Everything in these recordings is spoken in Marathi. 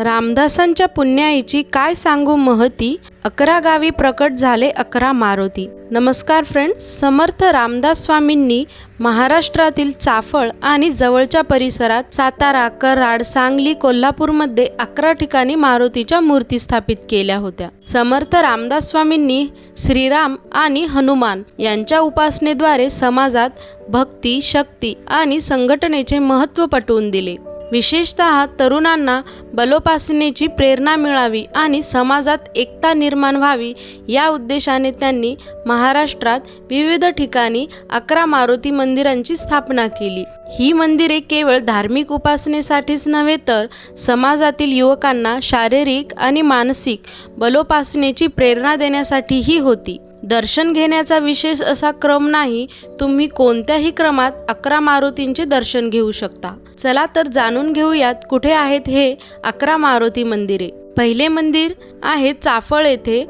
रामदासांच्या पुण्याईची काय सांगू महती? अकरा गावी प्रकट झाले अकरा मारुती. नमस्कार फ्रेंड्स समर्थ रामदास स्वामींनी महाराष्ट्रातील चाफळ आणि जवळच्या परिसरात सातारा कराड सांगली कोल्हापूरमध्ये अकरा ठिकाणी मारुतीच्या मूर्ती स्थापित केल्या होत्या. समर्थ रामदास स्वामींनी श्रीराम आणि हनुमान यांच्या उपासनेद्वारे समाजात भक्ती शक्ती आणि संघटनेचे महत्त्व पटवून दिले. विशेषत तरुणांना बलोपासनेची प्रेरणा मिळावी आणि समाजात एकता निर्माण व्हावी या उद्देशाने त्यांनी महाराष्ट्रात विविध ठिकाणी अकरा मारुती मंदिरांची स्थापना केली. ही मंदिरे केवळ धार्मिक उपासनेसाठीच नव्हे तर समाजातील युवकांना शारीरिक आणि मानसिक बलोपासनेची प्रेरणा देण्यासाठीही होती. दर्शन घेण्याचा विशेष असा क्रम नाही तुम्ही कोणत्याही क्रमात अकरा मारुतींचे दर्शन घेऊ शकता. चला तर जाणून घेऊयात कुठे आहेत हे अकरा मारुती मंदिरे. पहिले मंदिर आहे चाफळ येथे.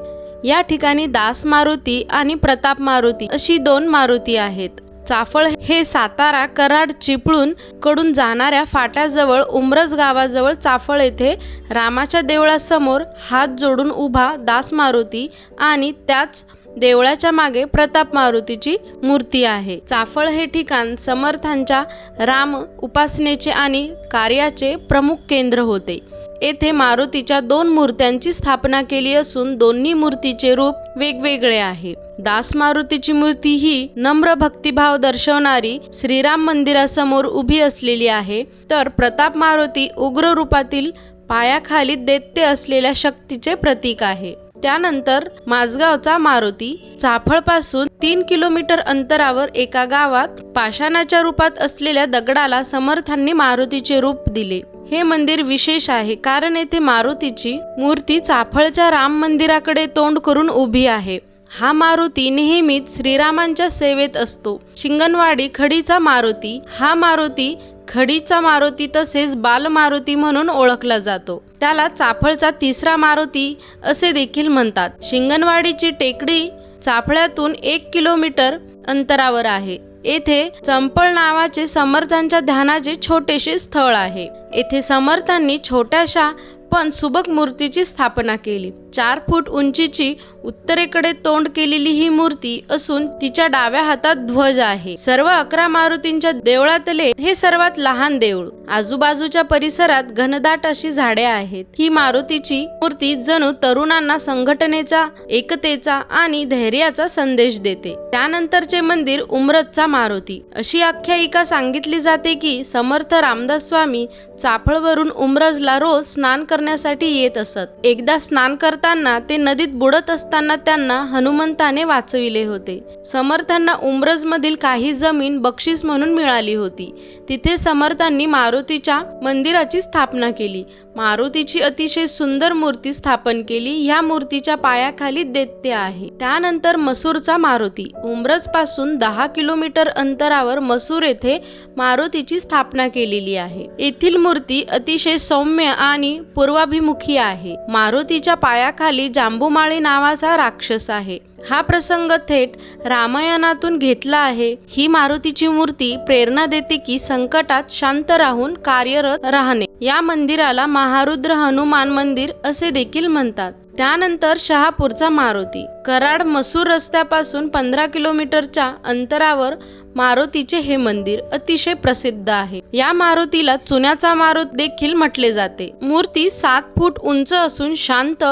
या ठिकाणी दास मारुती आणि प्रताप मारुती अशी दोन मारुती आहेत. चाफळ हे सातारा कराड चिपळूणकडून जाणाऱ्या फाट्याजवळ उमरज गावाजवळ चाफळ येथे रामाच्या देवळासमोर हात जोडून उभा दास मारुती आणि त्याच देवळाच्या मागे प्रताप मारुतीची मूर्ती आहे. चाफळ हे ठिकाण समर्थांच्या राम उपासनेचे आणि कार्याचे प्रमुख केंद्र होते. येथे मारुतीच्या दोन मूर्त्यांची स्थापना केली असून दोन्ही मूर्तीचे रूप वेगवेगळे आहे. दास मारुतीची मूर्ती ही नम्र भक्तिभाव दर्शवणारी श्रीराम मंदिरासमोर उभी असलेली आहे. तर प्रताप मारुती उग्र रूपातील पायाखाली दैत्य असलेल्या शक्तीचे प्रतीक आहे. त्यानंतर माझगावचा मारुती चाफळपासून तीन किलोमीटर अंतरावर एका गावात पाषाणाच्या रूपात असलेल्या दगडाला समर्थांनी मारुतीचे रूप दिले. हे मंदिर विशेष आहे कारण येथे मारुतीची मूर्ती चाफळच्या राम मंदिराकडे तोंड करून उभी आहे. हा मारुती नेहमीच श्रीरामांच्या सेवेत असतो. शिंगणवाडी खडीचा मारुती हा मारुती खडीचा मारुती तसेच बालमारुती म्हणून ओळखला जातो. त्याला चाफळचा तिसरा मारुती असे देखील म्हणतात. शिंगणवाडीची टेकडी चाफळ्यातून एक किलोमीटर अंतरावर आहे. येथे चंपळ नावाचे समर्थांच्या ध्यानाचे छोटेसे स्थळ आहे. येथे समर्थांनी छोट्याशा पण सुबक मूर्तीची स्थापना केली. चार फूट उंचीची उत्तरेकडे तोंड केलेली ही मूर्ती असून तिच्या डाव्या हातात ध्वज आहे. सर्व अकरा मारुतींच्या देवळातले हे सर्वात लहान देऊळ. आजूबाजूच्या परिसरात घनदाट अशी झाडे आहेत. ही मारुतीची मूर्ती जणू तरुणांना संघटनेचा एकतेचा आणि धैर्याचा संदेश देते. त्यानंतरचे मंदिर उमरतचा मारुती. अशी आख्यायिका सांगितली जाते की समर्थ रामदास स्वामी चाफळवरून उमरजला रोज स्नान करण्यासाठी येत असत. एकदा स्नान करताना ते नदीत बुडत असताना त्यांना हनुमंताने वाचविले होते. समर्थांना उमरजमधील काही जमीन बक्षीस म्हणून मिळाली होती. तिथे समर्थांनी मारुतीच्या मंदिराची स्थापना केली. मारुतीची अतिशय सुंदर मूर्ती स्थापन केली. ह्या मूर्तीच्या पायाखाली दैत्य आहे. त्यानंतर मसूरचा मारुती. उमरजपासून दहा किलोमीटर अंतरावर मसूर येथे मारुतीची स्थापना केलेली आहे. येथील मूर्ती अतिशय सौम्य आणि पूर्वाभिमुखी आहे. मारुतीच्या पायाखाली जांबुमाळी नावाचा राक्षस आहे. हा प्रसंग थेट रामायणातून घेतला आहे. ही मारुतीची मूर्ती प्रेरणा देते की संकटात शांत राहून कार्यरत राहणे. या मंदिराला महारुद्र हनुमान मंदिर असे देखील म्हणतात. त्यानंतर शहापूरचा मारुती. कराड मसूर रस्त्यापासून पंधरा किलोमीटरच्या अंतरावर मारुतीचे हे मंदिर अतिशय प्रसिद्ध आहे. या मारुतीला चुन्याचा मारुत देखील म्हटले जाते. मूर्ती सात फूट उंच असून शांत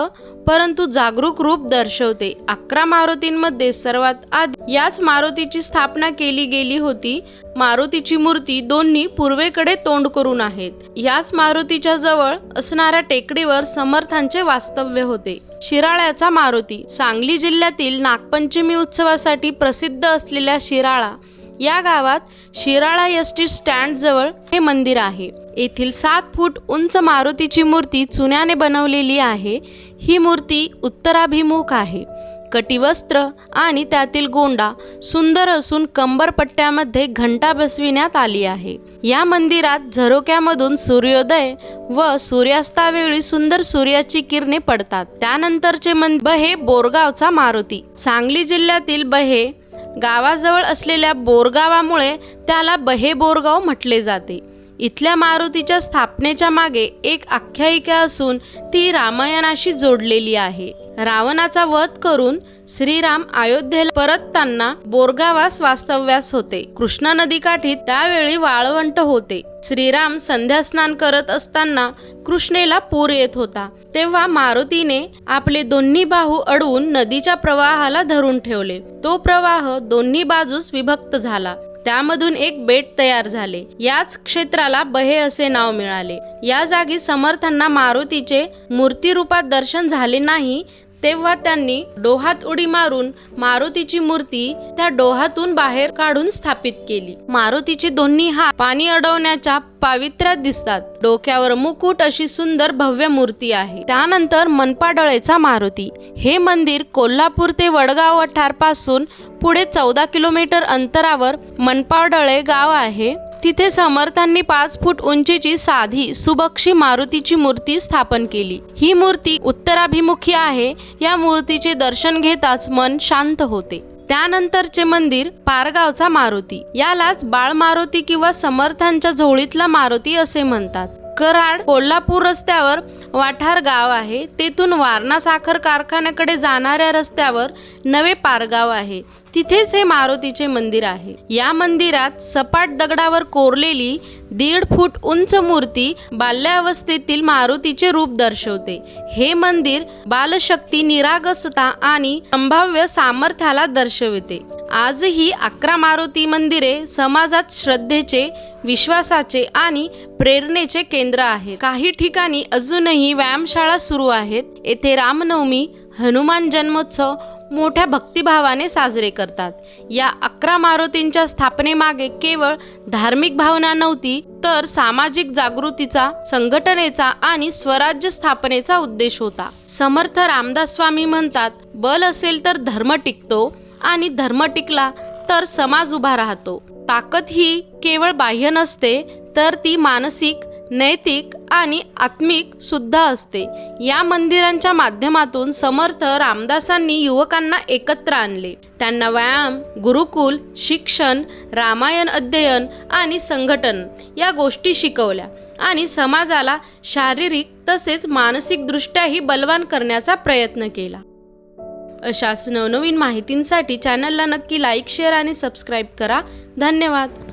परंतु जागरूक रूप दर्शवते. अकरा मारुतींमध्ये सर्वात आधी याच मारुतीची स्थापना केली गेली होती. मारुतीची मूर्ती दोन्ही पूर्वेकडे तोंड करून आहेत. याच मारुतीच्या जवळ असणाऱ्या टेकडीवर समर्थांचे वास्तव्य होते. शिराळ्याचा मारुती सांगली जिल्ह्यातील नागपंचमी उत्सवासाठी प्रसिद्ध असलेल्या शिराळा या गावात शिराळा एस टी स्टँड जवळ हे मंदिर आहे. येथील सात फूट उंच मारुतीची मूर्ती चुन्याने बनवलेली आहे. ही मूर्ती उत्तराभिमुख आहे. कटिवस्त्र आणि त्यातील गोंडा सुंदर असून कंबरपट्ट्यामध्ये घंटा बसविण्यात आली आहे. या मंदिरात झरोक्यामधून सूर्योदय व सूर्यास्तावेळी सुंदर सूर्याची किरणे पडतात. त्यानंतरचे मंदिर बहे बोरगावचा मारुती. सांगली जिल्ह्यातील बहे गावाजवळ असलेल्या बोरगावामुळे त्याला बहे बोरगाव म्हटले जाते. इथल्या मारुतीच्या स्थापनेच्या मागे एक आख्यायिका असून ती रामायणाशी जोडलेली आहे. रावणाचा वध करून श्रीराम अयोध्येला परतताना बोरगावास वास्तव्यास होते. कृष्णा नदीकाठी त्यावेळी वाळवंट होते. श्रीराम संध्या स्नान करत असताना कृष्णेला पूर येत होता. तेव्हा मारुतीने आपले दोन्ही बाहू अडवून नदीच्या प्रवाहाला धरून ठेवले. तो प्रवाह दोन्ही बाजूस विभक्त झाला. त्यामधून एक बेट तयार झाले. याच क्षेत्राला बहे असे नाव मिळाले. या जागी समर्थांना मारुतीचे मूर्तिरूपात दर्शन झाले नाही तेव्हा त्यांनी डोहात उडी मारून मारुतीची मूर्ती त्या डोहातून बाहेर काढून स्थापित केली. मारुतीचे दोन्ही हात पाणी अडवण्याच्या पावित्र्यात दिसतात. डोक्यावर मुकुट अशी सुंदर भव्य मूर्ती आहे. त्यानंतर मनपाडळेचा मारुती. हे मंदिर कोल्हापूर ते वडगावपासून पुढे चौदा किलोमीटर अंतरावर मनपाडळे गाव आहे. तिथे समर्थांनी पाच फूट उंचीची साधी सुबक्षी मारुतीची मूर्ती स्थापन केली. ही मूर्ती उत्तराभिमुखी आहे. या मूर्तीचे दर्शन घेताच मन शांत होते. त्यानंतरचे मंदिर पारगावचा मारुती. यालाच बाळ मारुती किंवा समर्थांच्या झोळीतला मारुती असे म्हणतात. कराड कोल्हापूर रस्त्यावर वाठार गाव आहे. तेथून वारणा साखर कारखान्याकडे जाणाऱ्या रस्त्यावर नवे पारगाव आहे. तिथेच हे मारुतीचे मंदिर आहे. या मंदिरात सपाट दगडावर कोरलेली दीड फूट उंच मूर्ती बाल्यावस्थेतील मारुतीचे रूप दर्शवते. हे मंदिर बालशक्ती निरागसता आणि संभाव्य सामर्थ्याला दर्शविते. आजही अकरा मारुती मंदिरे समाजात श्रद्धेचे विश्वासाचे आणि प्रेरणेचे केंद्र आहे काही ठिकाणी अजूनही व्यायामशाळा सुरू आहेत. येथे रामनवमी हनुमान जन्मोत्सव मोठ्या भक्तिभावाने साजरे करतात. या अकरा मारुतींच्या स्थापनेमागे केवळ धार्मिक भावना नव्हती तर सामाजिक जागृतीचा संघटनेचा आणि स्वराज्य स्थापनेचा उद्देश होता. समर्थ रामदास स्वामी म्हणतात बल असेल तर धर्म टिकतो आणि धर्म टिकला तर समाज उभा राहतो. ताकद ही केवळ बाह्य नसते तर ती मानसिक नैतिक आणि आत्मिक सुद्धा असते. या मंदिरांच्या माध्यमातून समर्थ रामदासांनी युवकांना एकत्र आणले. त्यांना व्यायाम गुरुकुल शिक्षण रामायण अध्ययन आणि संघटन या गोष्टी शिकवल्या आणि समाजाला शारीरिक तसेच मानसिकदृष्ट्याही बलवान करण्याचा प्रयत्न केला. अशाच नवनवीन माहितींसाठी चॅनलला नक्की लाईक शेअर आणि सबस्क्राईब करा. धन्यवाद.